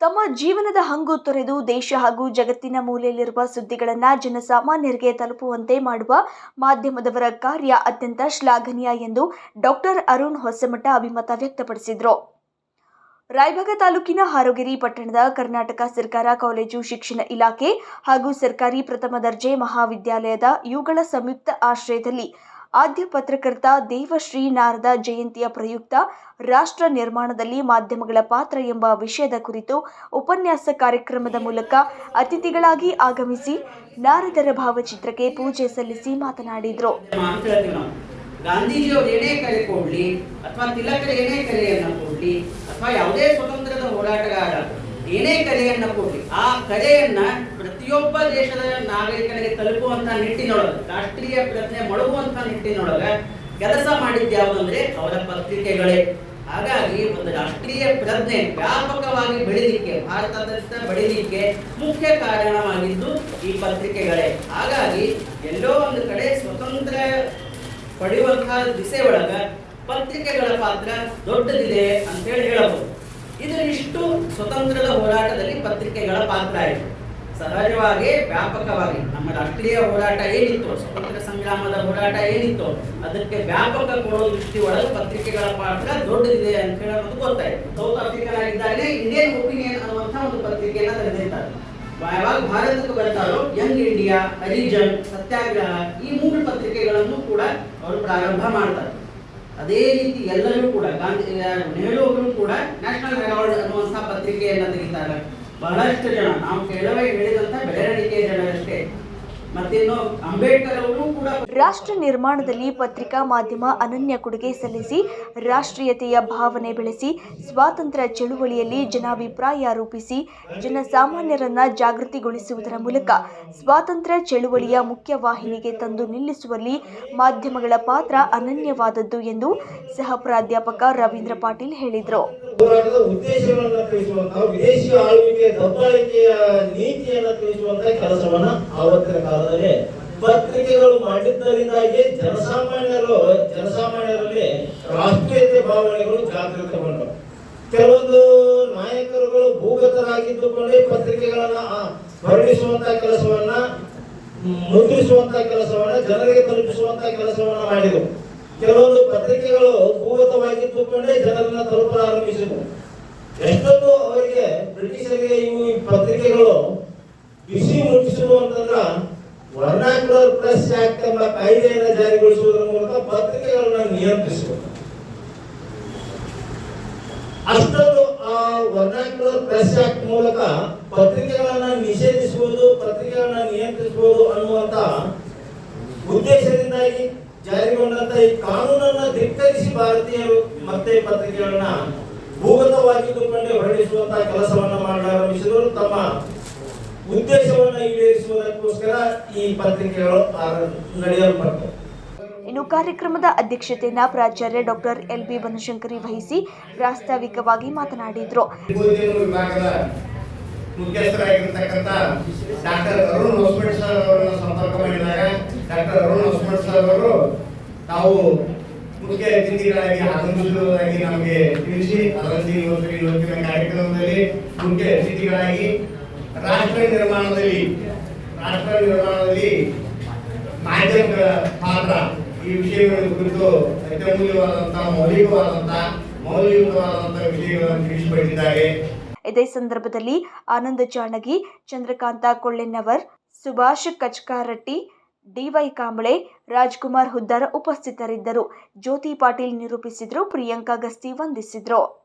ತಮ್ಮ ಜೀವನದ ಹಂಗು ತೊರೆದು ದೇಶ ಹಾಗೂ ಜಗತ್ತಿನ ಮೂಲೆಯಲ್ಲಿರುವ ಸುದ್ದಿಗಳನ್ನು ಜನಸಾಮಾನ್ಯರಿಗೆ ತಲುಪುವಂತೆ ಮಾಡುವ ಮಾಧ್ಯಮದವರ ಕಾರ್ಯ ಅತ್ಯಂತ ಶ್ಲಾಘನೀಯ ಎಂದು ಡಾಕ್ಟರ್ ಅರುಣ್ ಹೊಸಮಠ ಅಭಿಮತ ವ್ಯಕ್ತಪಡಿಸಿದರು. ರಾಯಭಾಗ ತಾಲೂಕಿನ ಹಾರೋಗಿರಿ ಪಟ್ಟಣದ ಕರ್ನಾಟಕ ಸರ್ಕಾರ ಕಾಲೇಜು ಶಿಕ್ಷಣ ಇಲಾಖೆ ಹಾಗೂ ಸರ್ಕಾರಿ ಪ್ರಥಮ ದರ್ಜೆ ಮಹಾವಿದ್ಯಾಲಯದ ಇವುಗಳ ಸಂಯುಕ್ತ ಆಶ್ರಯದಲ್ಲಿ ಆದ್ಯ ಪತ್ರಕರ್ತ ದೇವಶ್ರೀ ನಾರದ ಜಯಂತಿಯ ಪ್ರಯುಕ್ತ ರಾಷ್ಟ್ರ ನಿರ್ಮಾಣದಲ್ಲಿ ಮಾಧ್ಯಮಗಳ ಪಾತ್ರ ಎಂಬ ವಿಷಯದ ಕುರಿತು ಉಪನ್ಯಾಸ ಕಾರ್ಯಕ್ರಮದ ಮೂಲಕ ಅತಿಥಿಗಳಾಗಿ ಆಗಮಿಸಿ ನಾರದರ ಭಾವಚಿತ್ರಕ್ಕೆ ಪೂಜೆ ಸಲ್ಲಿಸಿ ಮಾತನಾಡಿದರು. ಗಾಂಧೀಜಿಯವರು ಏನೇ ಕರೆ ಕೊಡ್ಲಿ, ಅಥವಾ ತಿಲಕರು ಏನೇ ಕರೆಯನ್ನು ಕೊಡ್ಲಿ, ಅಥವಾ ಯಾವುದೇ ಸ್ವತಂತ್ರದ ಹೋರಾಟಗಾರ ಏನೇ ಕಲೆಯನ್ನು ಕೊಡಲಿ, ಆ ಕಲೆಯನ್ನು ಪ್ರತಿಯೊಬ್ಬ ದೇಶದ ನಾಗರಿಕನಿಗೆ ತಲುಪುವಂತ ನಿಟ್ಟಿನೊಳಗೆ, ರಾಷ್ಟ್ರೀಯ ಪ್ರಜ್ಞೆ ಮೊಳಗುವಂತ ನಿಟ್ಟಿನೊಳಗೆ ಕೆಲಸ ಮಾಡಿದ್ದು ಯಾವುದಂದ್ರೆ ಅವರ ಪತ್ರಿಕೆಗಳೇ. ಹಾಗಾಗಿ ಒಂದು ರಾಷ್ಟ್ರೀಯ ಪ್ರಜ್ಞೆ ವ್ಯಾಪಕವಾಗಿ ಬೆಳಿಲಿಕ್ಕೆ ಭಾರತದ ಬೆಳಿಲಿಕ್ಕೆ ಮುಖ್ಯ ಕಾರಣವಾಗಿದ್ದು ಈ ಪತ್ರಿಕೆಗಳೇ. ಹಾಗಾಗಿ ಎಲ್ಲೋ ಒಂದು ಕಡೆ ಸ್ವತಂತ್ರ ಪಡೆಯುವಂತಹ ದಿಸೆ ಒಳಗ ಪತ್ರಿಕೆಗಳ ಪಾತ್ರ ದೊಡ್ಡದಿದೆ ಅಂತೇಳಿ ಹೇಳಬಹುದು. ಇದರಿಷ್ಟು ಸ್ವತಂತ್ರದ ಹೋರಾಟದಲ್ಲಿ ಪತ್ರಿಕೆಗಳ ಪಾತ್ರ ಇದೆ ಸಹಜವಾಗಿ, ವ್ಯಾಪಕವಾಗಿ, ನಮ್ಮ ರಾಷ್ಟ್ರೀಯ ಹೋರಾಟ ಏನಿತ್ತು, ಸ್ವತಂತ್ರ ಸಂಗ್ರಾಮದ ಹೋರಾಟ ಏನಿತ್ತು, ಅದಕ್ಕೆ ವ್ಯಾಪಕ ಕೊಡೋ ದೃಷ್ಟಿ ಒಳಗೆ ಪತ್ರಿಕೆಗಳ ಪಾತ್ರ ದೊಡ್ಡದಿದೆ ಅಂತ ಹೇಳೋದು ಗೊತ್ತಾಯ್ತು. ಸೌತ್ ಆಫ್ರಿಕನ್ ಆಗಿದ್ದಾಗಲೇ ಇಂಡಿಯನ್ ಒಪಿನಿಯನ್ ಅನ್ನುವಂಥ ಒಂದು ಪತ್ರಿಕೆಯನ್ನು ತೆಗೆದಿರ್ತಾರೆ ಯಾವಾಗ ಭಾರತಕ್ಕೆ ಬರ್ತಾರೋ, ಯಂಗ್ ಇಂಡಿಯಾ, ಹರಿಜನ್, ಸತ್ಯಾಗ್ರಹ, ಈ ಮೂರು ಪತ್ರಿಕೆಗಳನ್ನು ಕೂಡ ಅವರು ಪ್ರಾರಂಭ ಮಾಡ್ತಾರೆ. ಅದೇ ರೀತಿ ಎಲ್ಲರೂ ಕೂಡ, ಗಾಂಧಿ ನೆಹರು ಅವರು ಕೂಡ ಪತ್ರಿಕೆಯನ್ನ ತೆಗಿತಾರೆ. ಬಹಳಷ್ಟು ಜನ ನಾವು ಕೆಲವೇ ಹೇಳಿದಂತ ಬೆಳವಣಿಗೆಯ ಜನರಷ್ಟೇ. ರಾಷ್ಟ್ರ ನಿರ್ಮಾಣದಲ್ಲಿ ಪತ್ರಿಕಾ ಮಾಧ್ಯಮ ಅನನ್ಯ ಕೊಡುಗೆ ಸಲ್ಲಿಸಿ ರಾಷ್ಟ್ರೀಯತೆಯ ಭಾವನೆ ಬೆಳೆಸಿ ಸ್ವಾತಂತ್ರ್ಯ ಚಳುವಳಿಯಲ್ಲಿ ಜನಾಭಿಪ್ರಾಯ ರೂಪಿಸಿ ಜನಸಾಮಾನ್ಯರನ್ನ ಜಾಗೃತಿಗೊಳಿಸುವುದರ ಮೂಲಕ ಸ್ವಾತಂತ್ರ್ಯ ಚಳುವಳಿಯ ಮುಖ್ಯವಾಹಿನಿಗೆ ತಂದು ನಿಲ್ಲಿಸುವಲ್ಲಿ ಮಾಧ್ಯಮಗಳ ಪಾತ್ರ ಅನನ್ಯವಾದದ್ದು ಎಂದು ಸಹ ಪ್ರಾಧ್ಯಾಪಕ ರವೀಂದ್ರ ಪಾಟೀಲ್ ಹೇಳಿದರು. ವಿದೇಶಿ ಆಳ್ವಿಕೆ ದಬ್ಬಾಳಿಕೆಯ ನೀತಿಯನ್ನ ತಿಳಿಸುವಂತಹ ಕೆಲಸವನ್ನ ಕಾಲದಲ್ಲಿ ಪತ್ರಿಕೆಗಳು ಮಾಡಿದ್ದರಿಂದಾಗಿ ಜನಸಾಮಾನ್ಯರು, ಜನಸಾಮಾನ್ಯರಲ್ಲಿ ರಾಷ್ಟ್ರೀಯತೆ ಭಾವನೆಗಳು ಜಾಗೃತಗೊಂಡವು. ಕೆಲವೊಂದು ನಾಯಕರುಗಳು ಭೂಗತರಾಗಿದ್ದುಕೊಂಡೇ ಪತ್ರಿಕೆಗಳನ್ನ ಹೊರಡಿಸುವಂತ ಕೆಲಸವನ್ನ, ಮುದ್ರಿಸುವಂತ ಕೆಲಸವನ್ನ, ಜನರಿಗೆ ತಲುಪಿಸುವಂತ ಕೆಲಸವನ್ನ ಮಾಡಿದರು ಕೆಲವೊಂದು ಪತ್ರಿಕೆಗಳು ಭೂಗತವಾಗಿದ್ದುಕೊಂಡೇ ಜನರನ್ನ ತಲುಪಲು ಆರಂಭಿಸಿದವು ಎಷ್ಟೊಂದು ಅವರಿಗೆ ಬ್ರಿಟಿಷರಿಗೆ ಇವು ಈ ಪತ್ರಿಕೆಗಳು ಬಿಸಿ ಮುಟ್ಟಿಸಿರುವಂತ ವರ್ನಾಕ್ಯುಲರ್ ಪ್ರೆಸ್ ಆಕ್ಟ್ ಎಂಬ ಕಾಯ್ದೆಯನ್ನು ಜಾರಿಗೊಳಿಸುವುದರ ಮೂಲಕ ಪತ್ರಿಕೆಗಳನ್ನ ನಿಯಂತ್ರಿಸುವುದು. ಅಷ್ಟೊಂದು ಆ ವರ್ನಾಕ್ಯುಲರ್ ಪ್ರೆಸ್ ಆಕ್ಟ್ ಮೂಲಕ ಪತ್ರಿಕೆಗಳನ್ನು ನಿಷೇಧಿಸುವುದು, ಪತ್ರಿಕೆಗಳನ್ನ ನಿಯಂತ್ರಿಸುವುದು ಅನ್ನುವಂತ ಉದ್ದೇಶದಿಂದಾಗಿ ಜಾರಿಗೊಂಡಂತ ಈ ಕಾನೂನನ್ನ ಧಿಕ್ಕರಿಸಿ ಭಾರತೀಯರು ಮತ್ತೆ ಪತ್ರಿಕೆಗಳನ್ನ ಭೂಗತವಾಗಿದ್ದುಕೊಂಡೇ ಹೊರಡಿಸುವಂತಹ ಕೆಲಸವನ್ನ ಮಾಡಲಾರಂಭಿಸಿದರು ತಮ್ಮ ಉದ್ದೇಶವನ್ನ ಈಡೇರಿಸುವುದಕ್ಕೋಸ್ಕರ ಈ ಪತ್ರಿಕೆಗಳು ಇನ್ನು ಕಾರ್ಯಕ್ರಮದ ಅಧ್ಯಕ್ಷತೆಯನ್ನ ಪ್ರಾಚಾರ್ಯ ಡಾಕ್ಟರ್ ಎಲ್ ಬಿ ಬನಶಂಕರಿ ವಹಿಸಿ ಪ್ರಾಸ್ತಾವಿಕವಾಗಿ ಮಾತನಾಡಿದರು. ವಿಭಾಗದ ಮುಖ್ಯಸ್ಥರಾಗಿರ್ತಕ್ಕಂಥ ಡಾಕ್ಟರ್ ಅರುಣ್ ಹೊಸಮಠ್ ಸರ್ ಅವರನ್ನು ಸಂಪರ್ಕ ಮಾಡಿದಾಗ ಡಾಕ್ಟರ್ ಅರುಣ್ ಹೊಸಮಠ್ ಸರ್ ಅವರು ತಾವು ಮುಖ್ಯ ಅತಿಥಿಗಳಾಗಿ ನಮಗೆ ತಿಳಿಸಿ ಅದರಲ್ಲಿ ಇವತ್ತಿನ ಕಾರ್ಯಕ್ರಮದಲ್ಲಿ ಮುಖ್ಯ ಅತಿಥಿಗಳಾಗಿ ರಾಷ್ಟ್ರ ನಿರ್ಮಾಣದಲ್ಲಿ ರಾಷ್ಟ್ರ ನಿರ್ಮಾಣದಲ್ಲಿ ಮಾಧ್ಯಮಗಳ ಪಾತ್ರ ಈ ವಿಷಯಗಳ ಕುರಿತು ಅತ್ಯಮೂಲ್ಯವಾದಂತಹ ಮೌಲಿಕವಾದಂತಹ ಮೌಲ್ಯಯುತವಾದಂತಹ ವಿಷಯಗಳನ್ನು ತಿಳಿಸಿಕೊಟ್ಟಿದ್ದಾರೆ. ಇದೇ ಸಂದರ್ಭದಲ್ಲಿ ಆನಂದ ಚಾಣಗಿ ಚಂದ್ರಕಾಂತ ಕೊಳ್ಳೆನವರ್ ಸುಭಾಷ್ ಕಚ್ಕಾರಟ್ಟಿ, ಡಿವೈ ಕಾಂಬಳೆ, ರಾಜ್ಕುಮಾರ್ ಹುದ್ದಾರ ಉಪಸ್ಥಿತರಿದ್ದರು. ಜ್ಯೋತಿ ಪಾಟೀಲ್ ನಿರೂಪಿಸಿದ್ರು, ಪ್ರಿಯಾಂಕಾ ಗಸ್ತಿ ವಂದಿಸಿದ್ರು.